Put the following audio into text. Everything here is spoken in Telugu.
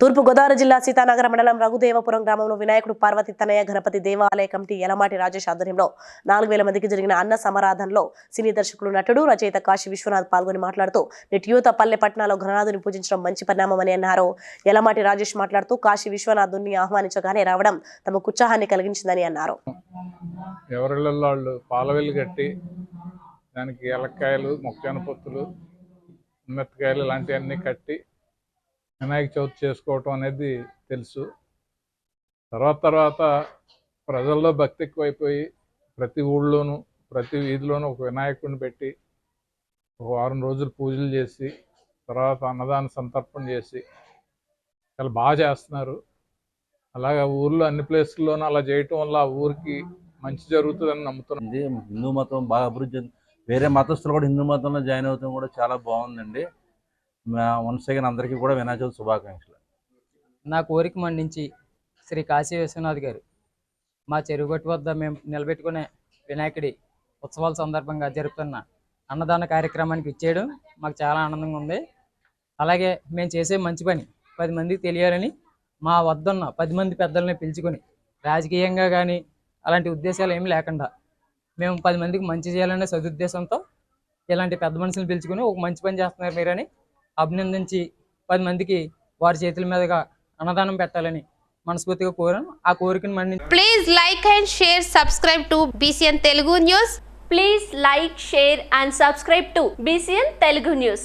తూర్పుగోదావరి జిల్లా సీతానగర మండలం రఘుదేవపురం గ్రామంలో వినాయకుడు పార్వతి తనయ గణపతి దేవాలయ కమిటీ ఎలమాటి రాజేష్ ఆధ్వర్యంలో నాలుగు వేల మందికి జరిగిన అన్న సమరాధనలో సినీ దర్శకులు నటుడు రచయిత కాశీ విశ్వనాథ్ పాల్గొని మాట్లాడుతూ నిట్యూత పల్లె పట్టణాల్లో ఘనాథుని పూజించడం మంచి పరిణామమని అన్నారు. ఎలమాటి రాజేష్ మాట్లాడుతూ కాశీ విశ్వనాథుని ఆహ్వానించగానే రావడం తమకు ఉత్సాహాన్ని కలిగించిందని అన్నారు. పాలవెల్లి కట్టి దానికి ఎలక్కాయలు మొక్కజొన్న పొత్తులు మెత్తకాయలు ఇలాంటివన్నీ కట్టి వినాయక చవితి చేసుకోవటం అనేది తెలుసు. తర్వాత తర్వాత ప్రజల్లో భక్తి ఎక్కువైపోయి ప్రతి ఊళ్ళోనూ ప్రతి వీధిలోనూ ఒక వినాయకుడిని పెట్టి ఒక వారం రోజులు పూజలు చేసి తర్వాత అన్నదాన సంతర్పణ చేసి చాలా బాగా చేస్తున్నారు. అలాగా ఊర్లో అన్ని ప్లేసుల్లోనూ అలా చేయటం వల్ల ఆ ఊరికి మంచి జరుగుతుందని నమ్ముతున్నాం. హిందూ మతం బాగా అభివృద్ధి వేరే మతస్థులు కూడా హిందూ మతంలో జాయిన్ అవుతాం కూడా చాలా బాగుందండి. వన్స్ అగైన్ అందరికీ కూడా వినాయక శుభాకాంక్షలు. నా కోరిక మన్నించి శ్రీ కాశీ విశ్వనాథ్ గారు మా చెరువుగట్టు వద్ద మేము నిలబెట్టుకునే వినాయకుడి ఉత్సవాల సందర్భంగా జరుపుతున్న అన్నదాన కార్యక్రమానికి ఇచ్చేయడం మాకు చాలా ఆనందంగా ఉంది. అలాగే మేము చేసే మంచి పని పది మందికి తెలియాలని మా వద్దన్న పది మంది పెద్దల్ని పిలుచుకొని రాజకీయంగా కానీ అలాంటి ఉద్దేశాలు ఏమీ లేకుండా మేము పది మందికి మంచి చేయాలనే సదుద్దేశంతో ఇలాంటి పెద్ద మనుషులు పిలుచుకొని ఒక మంచి పని చేస్తున్నారు మీరని అభినందించి పది మందికి వారి చేతుల మీదుగా అన్నదానం పెట్టాలని మనస్ఫూర్తిగా కోరాను. ఆ కోరికను మండి please like and share subscribe to BCN Telugu news please like share and subscribe to BCN Telugu news